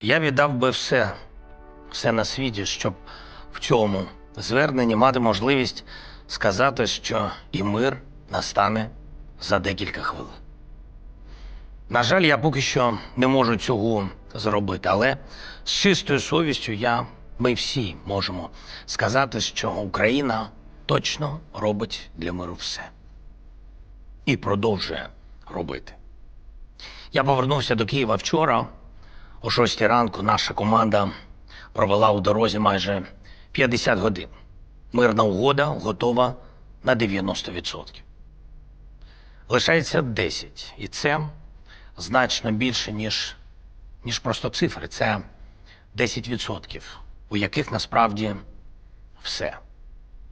Я віддав би все, все на світі, щоб в цьому зверненні мати можливість сказати, що і мир настане за декілька хвилин. На жаль, я поки що не можу цього зробити, але з чистою совістю я, ми всі можемо сказати, що Україна точно робить для миру все. І продовжує робити. Я повернувся до Києва вчора. О 6 ранку наша команда провела у дорозі майже 50 годин. Мирна угода готова на 90%. Лишається 10. І це значно більше, ніж, ніж просто цифри. Це 10%, у яких насправді все.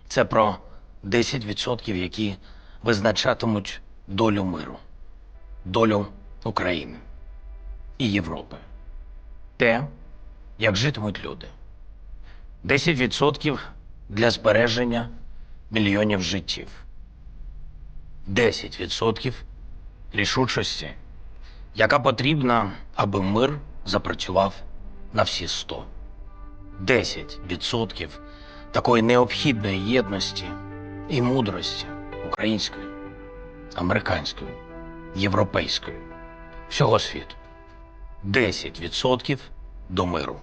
Це про 10%, які визначатимуть долю миру, долю України і Європи. Те, як житимуть люди. 10% для збереження мільйонів життів. 10% рішучості, яка потрібна, аби мир запрацював на всі 100. 10% такої необхідної єдності і мудрості української, американської, європейської, всього світу. 10% до миру.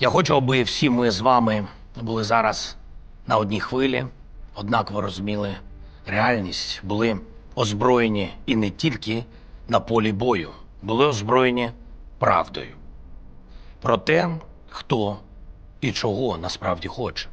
Я хочу, аби всі ми з вами були зараз на одній хвилі, однаково розуміли реальність, були озброєні і не тільки на полі бою, були озброєні правдою про те, хто і чого насправді хоче.